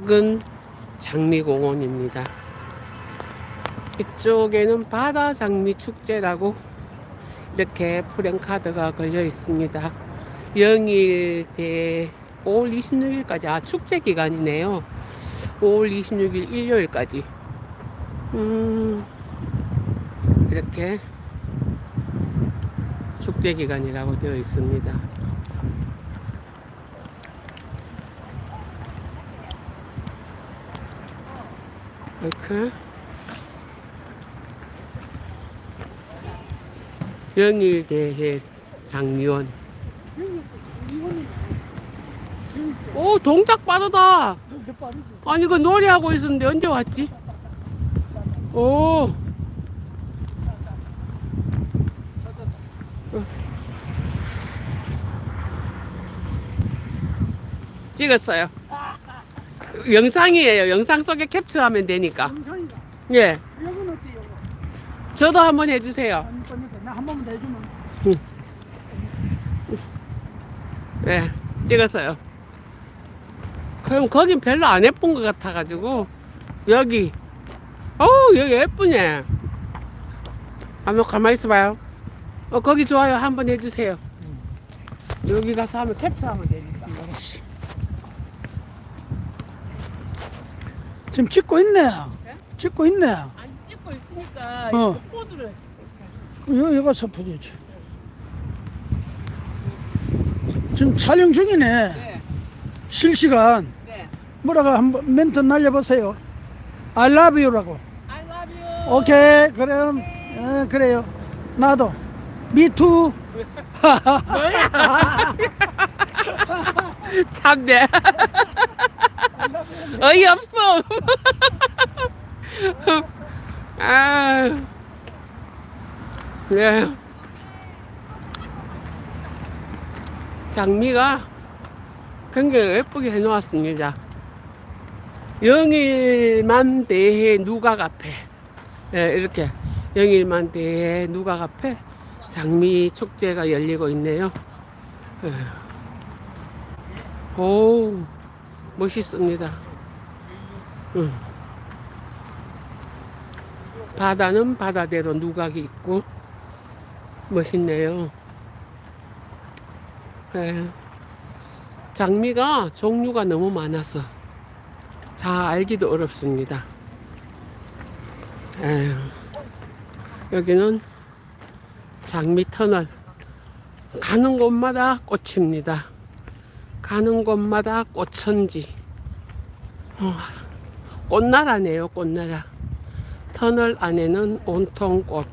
작은 장미공원입니다. 이쪽에는 바다 장미 축제라고 이렇게 프랭카드가 걸려 있습니다. 영일대 5월 26일까지 아 축제 기간이네요. 5월 26일 일요일까지. 음, 이렇게 축제 기간이라고 되어 있습니다. 이렇게 영일대회 장미원. 오 동작 빠르다. 아니 그 노래하고 있었는데 언제 왔지? 오. 찍었어요 영상이에요 영상 속에 캡처하면 되니까 영상이가 예 여기는 어때요? 저도 한번 해주세요 아니 그러니까 나한 번만 더 해주면 네, 찍었어요. 그럼 거긴 별로 안 예쁜 것 같아가지고 여기, 어우 여기 예쁘네. 한번 가만히 있어봐요. 어 거기 좋아요. 한번 해주세요. 여기 가서 하면 캡처하면 되니까. 알았어. 지금 찍고 있네. 네? 찍고 있네. 안 찍고 있으니까 어. 포즈를. 여기 여기 가서 보여줘. 지금 촬영 중이네. 네, 실시간. 네. 뭐라고 한번 멘트 날려보세요. I love you라고. I love you. 오케이 그럼 예, 그래요. 나도. Me too. 참네. 어이없어. 아. 네. 장미가 굉장히 예쁘게 해놓았습니다. 영일만 대해 누각 앞에 예, 이렇게 영일만 대해 누각 앞에 장미 축제가 열리고 있네요. 예. 오 멋있습니다. 음. 바다는 바다대로 누각이 있고 멋있네요. 예. 장미가 종류가 너무 많아서 다 알기도 어렵습니다. 예. 여기는 장미 터널. 가는 곳마다 꽃입니다. 가는 곳마다 꽃천지. 어, 꽃나라네요, 꽃나라. 터널 안에는 온통 꽃.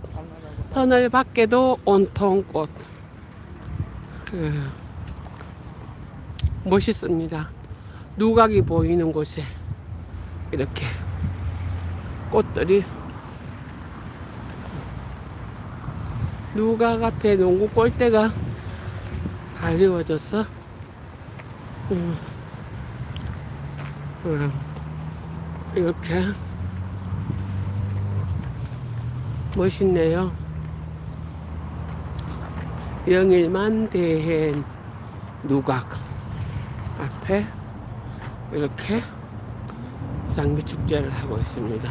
터널 밖에도 온통 꽃. 예. 멋있습니다. 누각이 보이는 곳에 이렇게 꽃들이 누각 앞에 농구 골대가 가리워져서 음, 음, 이렇게 멋있네요. 영일만 대해 누각 앞에 이렇게 장미 축제를 하고 있습니다.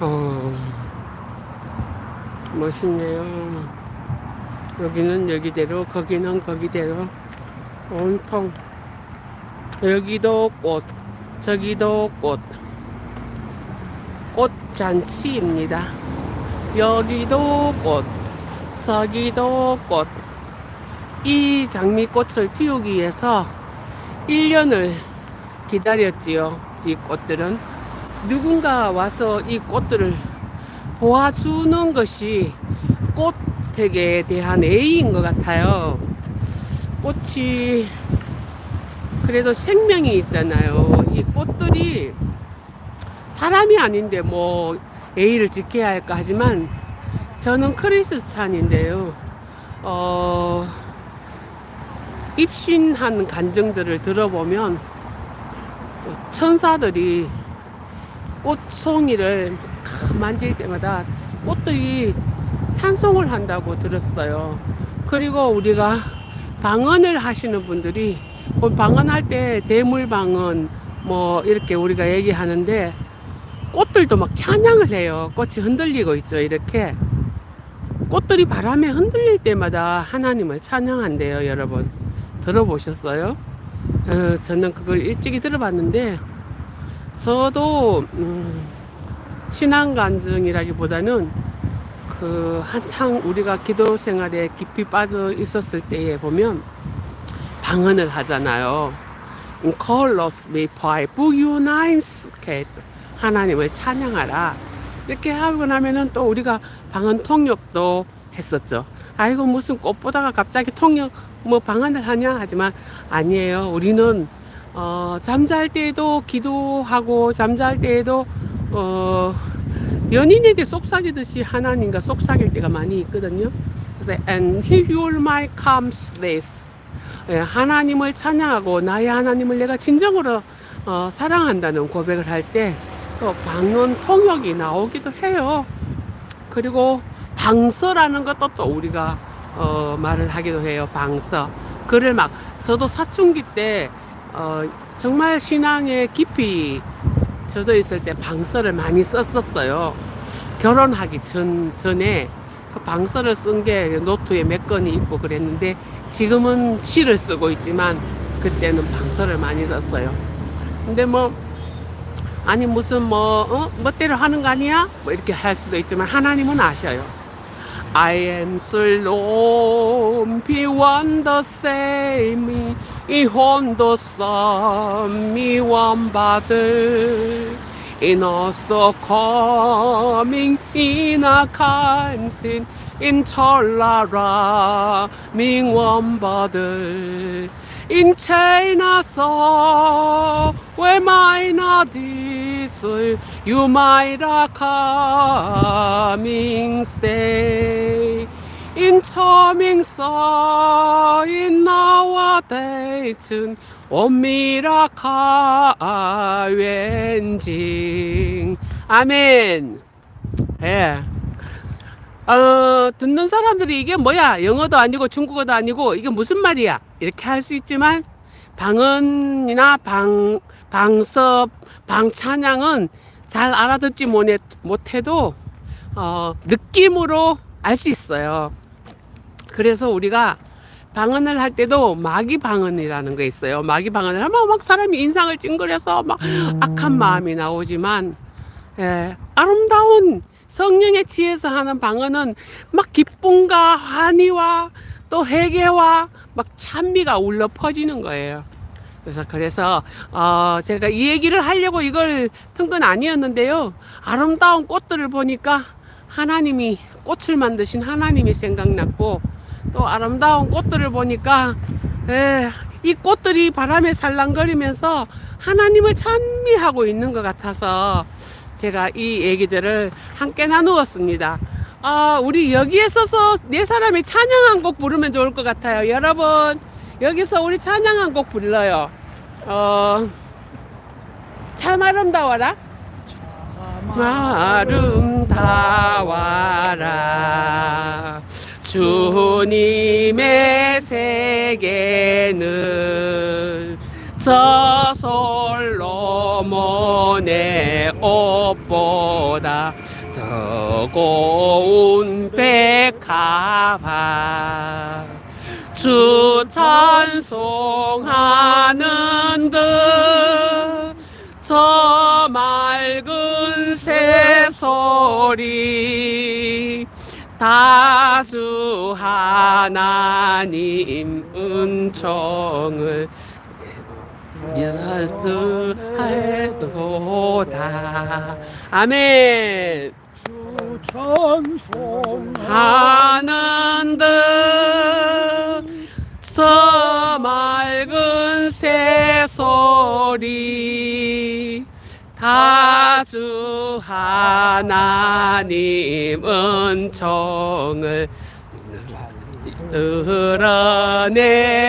어, 멋있네요. 여기는 여기대로, 거기는 거기대로 온통 여기도 꽃, 저기도 꽃, 꽃잔치입니다. 여기도 꽃, 저기도 꽃. 이 장미꽃을 피우기 위해서 1년을 기다렸지요. 이 꽃들은. 누군가 와서 이 꽃들을 보아주는 것이 꽃에게 대한 애인 것 같아요. 꽃이 그래도 생명이 있잖아요. 이 꽃들이 사람이 아닌데 뭐 예의를 지켜야 할까 하지만 저는 크리스찬인데요. 어, 입신한 간증들을 들어보면 천사들이 꽃송이를 만질 때마다 꽃들이 찬송을 한다고 들었어요. 그리고 우리가 방언을 하시는 분들이 그 방언할 때 대물 방언, 뭐 이렇게 우리가 얘기하는데 꽃들도 막 찬양을 해요. 꽃이 흔들리고 있죠. 이렇게 꽃들이 바람에 흔들릴 때마다 하나님을 찬양한대요, 여러분. 들어보셨어요? 어, 저는 그걸 일찍이 들어봤는데 저도 음, 신앙 간증이라기보다는 그 한창 우리가 기도 생활에 깊이 빠져 있었을 때에 보면 방언을 하잖아요. Me pai bu유나임스 하나님을 찬양하라 이렇게 하고 나면은 또 우리가 방언 통역도 했었죠. 아이고 무슨 꽃보다가 갑자기 통역 뭐 방언을 하냐 하지만 아니에요. 우리는 어, 잠잘 때에도 기도하고 잠잘 때에도 어, 연인에게 속삭이듯이 하나님과 속삭일 때가 많이 있거든요. 그래서 and he will my comes this 예, 하나님을 찬양하고 나의 하나님을 내가 진정으로 어, 사랑한다는 고백을 할 때 또 방언 통역이 나오기도 해요. 그리고 방서라는 것도 또 우리가 어, 말을 하기도 해요. 방서. 글을 막 저도 사춘기 때 어, 정말 신앙에 깊이 젖어 있을 때 방서를 많이 썼었어요. 결혼하기 전 전에 그 방서를 쓴 게 노트에 몇 건이 있고 그랬는데 지금은 시를 쓰고 있지만 그때는 방서를 많이 썼어요. 근데 뭐 아니 무슨 뭐 어? 멋대로 하는 거 아니야? 뭐 이렇게 할 수도 있지만 하나님은 아셔요. I am 슬롬 비완더 세미 이 혼도 썸 미 원바들 In also coming in a kansin in 철라라 밍원바들 In China서 왜 마이나 디슬 You might a coming say In 처밍서 in nowadays 온미라카 왠징 아멘 예. 어, 듣는 사람들이 이게 뭐야? 영어도 아니고 중국어도 아니고 이게 무슨 말이야? 이렇게 할 수 있지만 방언이나 방 방섭 방찬양은 잘 알아듣지 못해, 못해도 어, 느낌으로 알 수 있어요. 그래서 우리가 방언을 할 때도 마귀 방언이라는 거 있어요. 마귀 방언을 하면 막 사람이 인상을 찡그려서 막 악한 마음이 나오지만 예, 아름다운 성령의 지혜에서 하는 방언은 막 기쁨과 환희와 또 회개와 막 찬미가 울려 퍼지는 거예요. 그래서 그래서 어 제가 이 얘기를 하려고 이걸 튼 건 아니었는데요. 아름다운 꽃들을 보니까 하나님이 꽃을 만드신 하나님이 생각났고 또 아름다운 꽃들을 보니까 에, 이 꽃들이 바람에 살랑거리면서 하나님을 찬미하고 있는 것 같아서 제가 이 얘기들을 함께 나누었습니다. 아, 우리 여기에 서서 네 사람이 찬양 한 곡 부르면 좋을 것 같아요. 여러분, 여기서 우리 찬양 한 곡 불러요. 어, 참 아름다워라. 아름다워라. 주님의 세계는 저 솔로몬의 옷보다 더 고운 백합화 주 찬송하는 듯저 맑은 새소리 다수 하나님 은총을 여도다. 아멘. 하는 듯저 맑은 새소리 다주 하나님 은총을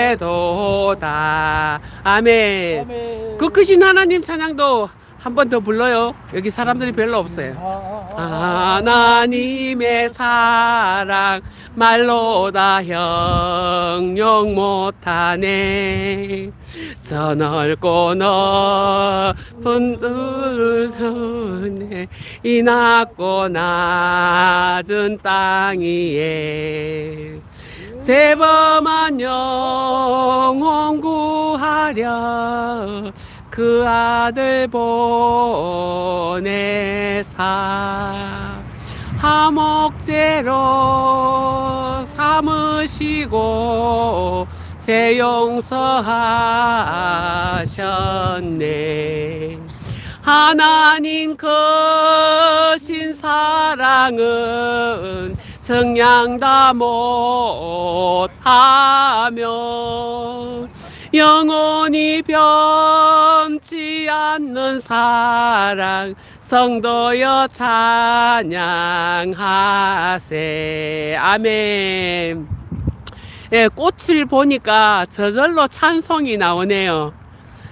드러내도다 아멘 아멘. 그 크신 하나님 찬양도 한 번 더 불러요. 여기 사람들이 별로 없어요. 하나님의 사랑 말로 다 형용 못하네 저 넓고 높은 들을 손에 이 낮고 낮은 땅 위에 재범한 영혼 구하려 그 아들 보내사 하목제로 삼으시고 제 용서하셨네. 하나님 크신 사랑은 정량다 못하며 영원히 변치 않는 사랑 성도여 찬양하세. 아멘. 예, 꽃을 보니까 저절로 찬송이 나오네요.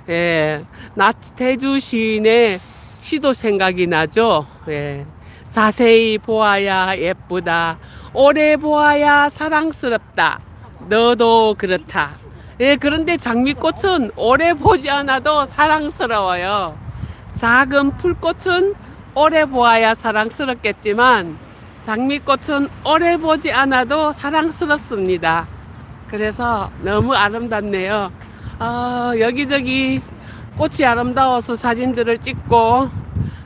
예, 나태주 시인의 시도 생각이 나죠? 예, 자세히 보아야 예쁘다. 오래 보아야 사랑스럽다. 너도 그렇다 예, 그런데 장미꽃은 오래 보지 않아도 사랑스러워요. 작은 풀꽃은 오래 보아야 사랑스럽겠지만 장미꽃은 오래 보지 않아도 사랑스럽습니다. 그래서 너무 아름답네요. 어, 여기저기 꽃이 아름다워서 사진들을 찍고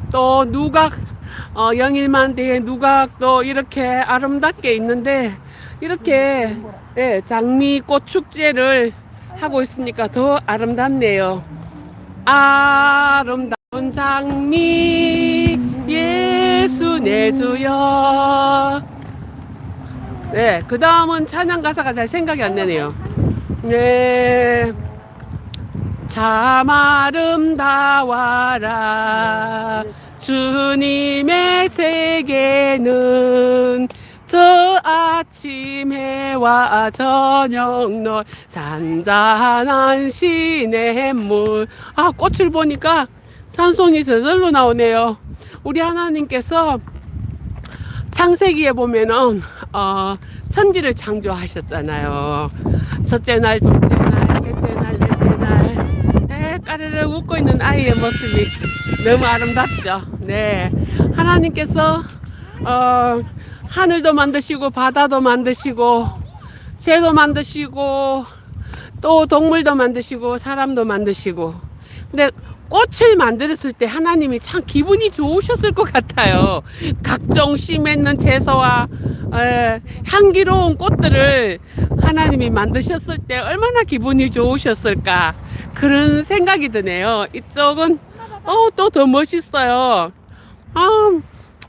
또 누각 어, 영일만 대에 누각도 이렇게 아름답게 있는데 이렇게 예, 장미꽃 축제를 하고 있으니까 더 아름답네요. 아름다운 장미 예수 내 주여. 네, 그 다음은 찬양 가사가 잘 생각이 안 나네요. 네. 참 아름다워라 주님의 세계는 저 아침 해와 저녁 널 산잔한 시냇 물 아 꽃을 보니까 산송이 저절로 나오네요 우리 하나님께서 창세기에 보면은 어, 천지를 창조하셨잖아요. 첫째 날, 둘째 날, 셋째 날, 넷째 날, 에, 까르르 웃고 있는 아이의 모습이 너무 아름답죠. 네, 하나님께서 어, 하늘도 만드시고 바다도 만드시고 새도 만드시고 또 동물도 만드시고 사람도 만드시고 근데 꽃을 만들었을 때 하나님이 참 기분이 좋으셨을 것 같아요. 각종 씨 맺는 채소와 에, 향기로운 꽃들을 하나님이 만드셨을 때 얼마나 기분이 좋으셨을까 그런 생각이 드네요. 이쪽은 어, 또 더 멋있어요. 아,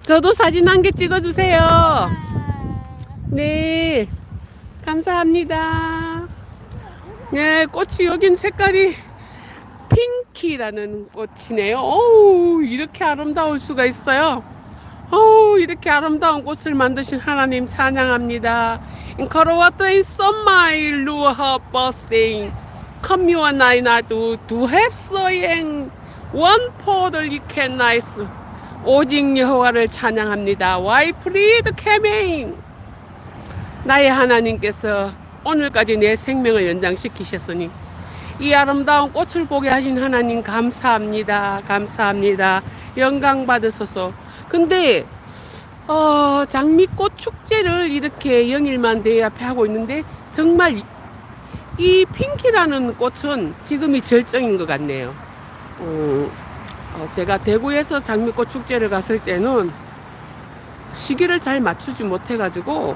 저도 사진 한 개 찍어주세요. 네, 감사합니다. 네, 꽃이 여긴 색깔이 핑키라는 꽃이네요. 어우, 이렇게 아름다울 수가 있어요. 어우, 이렇게 아름다운 꽃을 만드신 하나님 찬양합니다. 인커로와또 인 썸마일 루어 버스데인 컴미와 나이나 오직 여호와를 찬양합니다. 와이프리드 캐메인 나의 하나님께서 오늘까지 내 생명을 연장시키셨으니 이 아름다운 꽃을 보게 하신 하나님 감사합니다. 감사합니다. 영광 받으소서. 근데 어, 장미꽃 축제를 이렇게 영일만 대회 앞에 하고 있는데 정말 이 핑키라는 꽃은 지금이 절정인 것 같네요. 어, 어, 제가 대구에서 장미꽃 축제를 갔을 때는 시기를 잘 맞추지 못해가지고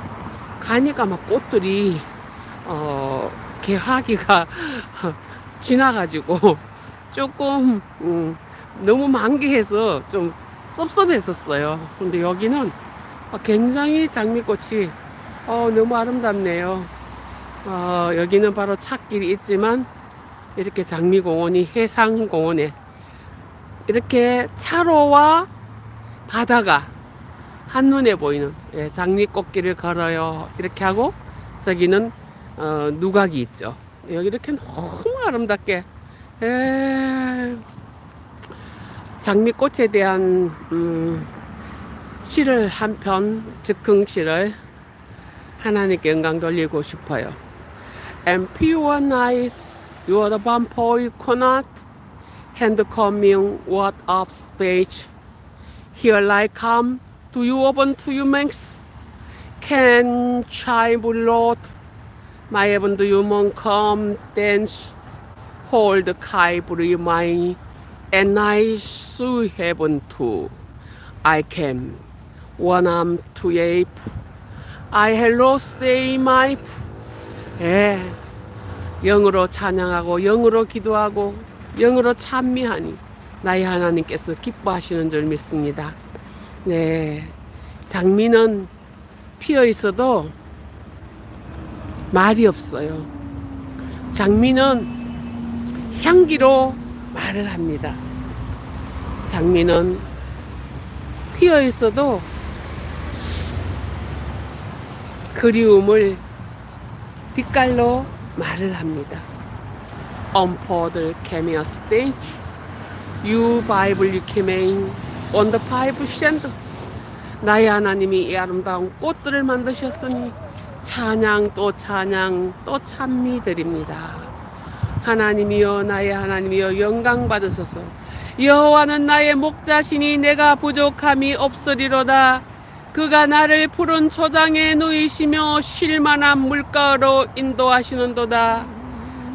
가니까 막 꽃들이 어, 개화기가 지나가지고 조금 음, 너무 만개해서 좀 섭섭했었어요. 근데 여기는 어, 굉장히 장미꽃이 어, 너무 아름답네요. 어, 여기는 바로 찻길이 있지만 이렇게 장미공원이 해상공원에 이렇게 차로와 바다가 한눈에 보이는 예, 장미꽃길을 걸어요. 이렇게 하고 저기는 어, 누각이 있죠. 여기 이렇게 너무 아름답게 에... 장미꽃에 대한 음, 시를 한 편 즉흥시를 하나님께 영광 돌리고 싶어요. And pure nice, you are the vampire coconut, hand coming what of speech. Here I come, do you open to you max? Can chime Lord, my heaven do you mon come dance, hold kai bri my, and I sue heaven too. I came, one arm to ape, I have lost day my 예, 영으로 찬양하고 영으로 기도하고 영으로 찬미하니 나의 하나님께서 기뻐하시는 줄 믿습니다. 네, 장미는 피어 있어도 말이 없어요. 장미는 향기로 말을 합니다. 장미는 피어 있어도 그리움을 빛깔로 말을 합니다. 유 캐메인 on the five sand 나의 하나님이 이 아름다운 꽃들을 만드셨으니 찬양 또 찬양 또 찬미 드립니다. 하나님이여 나의 하나님이여 영광 받으소서. 여호와는 나의 목자시니 내가 부족함이 없으리로다. 그가 나를 푸른 초장에 누이시며 쉴만한 물가로 인도하시는도다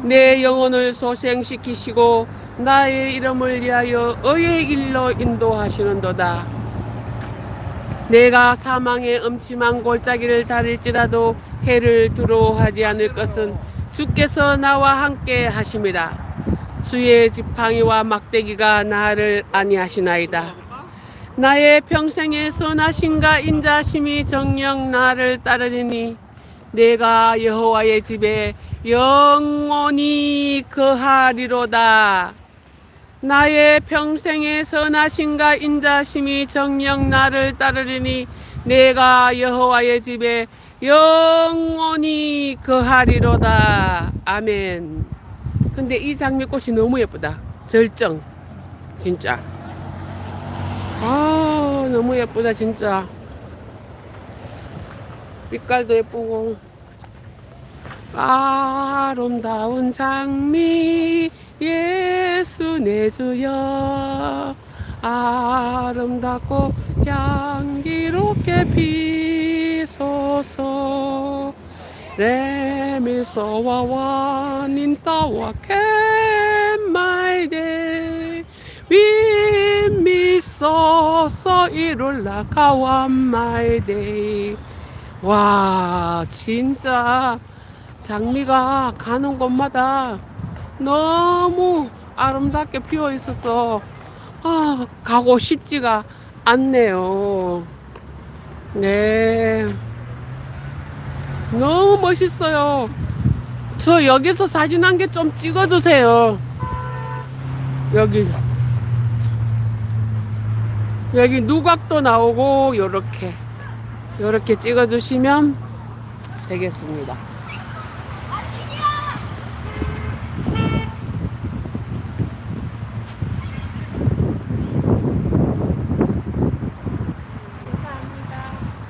내 영혼을 소생시키시고 나의 이름을 위하여 의의 길로 인도하시는도다. 내가 사망의 음침한 골짜기를 다릴지라도 해를 두려워하지 않을 것은 주께서 나와 함께 하심이라. 주의 지팡이와 막대기가 나를 안위하시나이다. 나의 평생의 선하심과 인자심이 정녕 나를 따르리니 내가 여호와의 집에 영원히 거하리로다 나의 평생의 선하심과 인자심이 정녕 나를 따르리니 내가 여호와의 집에 영원히 거하리로다. 아멘. 근데 이 장미꽃이 너무 예쁘다. 절정. 진짜. 아, 너무 예쁘다, 진짜. 빛깔도 예쁘고. 아름다운 장미 예수 내 주여. 아름답고 향기롭게 피소서. 레밀소와 와닌따와 캔마이데 윗미소서 이룰라 가완마이데 와 진짜 장미가 가는 곳마다 너무 아름답게 피어 있어서 아, 가고 싶지가 않네요. 네. 너무 멋있어요. 저 여기서 사진 한 개 좀 찍어주세요. 여기. 여기 누각도 나오고, 요렇게. 요렇게 찍어주시면 되겠습니다.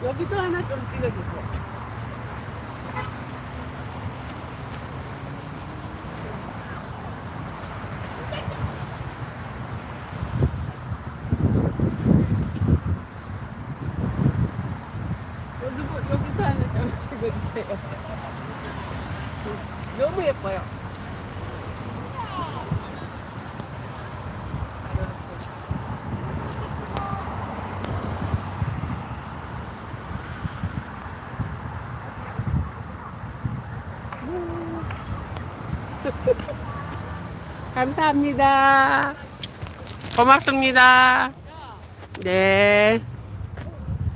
여기도 하나 좀 찍어주세요. 여기도, 여기도 하나 좀 찍어주세요. 너무 예뻐요. 감사합니다. 고맙습니다. 네.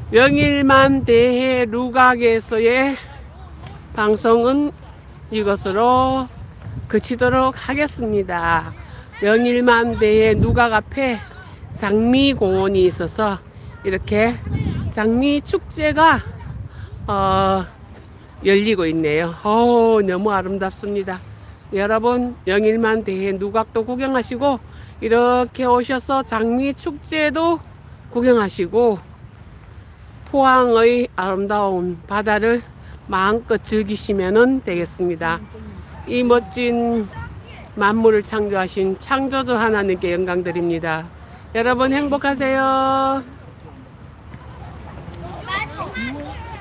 명일만 대해 루각에서의 방송은 이것으로 그치도록 하겠습니다. 명일만 대해 누각 앞에 장미공원이 있어서 이렇게 장미 축제가 어, 열리고 있네요. 어, 너무 아름답습니다. 여러분 영일만 대해 누각도 구경하시고 이렇게 오셔서 장미 축제도 구경하시고 포항의 아름다운 바다를 마음껏 즐기시면 되겠습니다. 이 멋진 만물을 창조하신 창조주 하나님께 영광 드립니다. 여러분 행복하세요.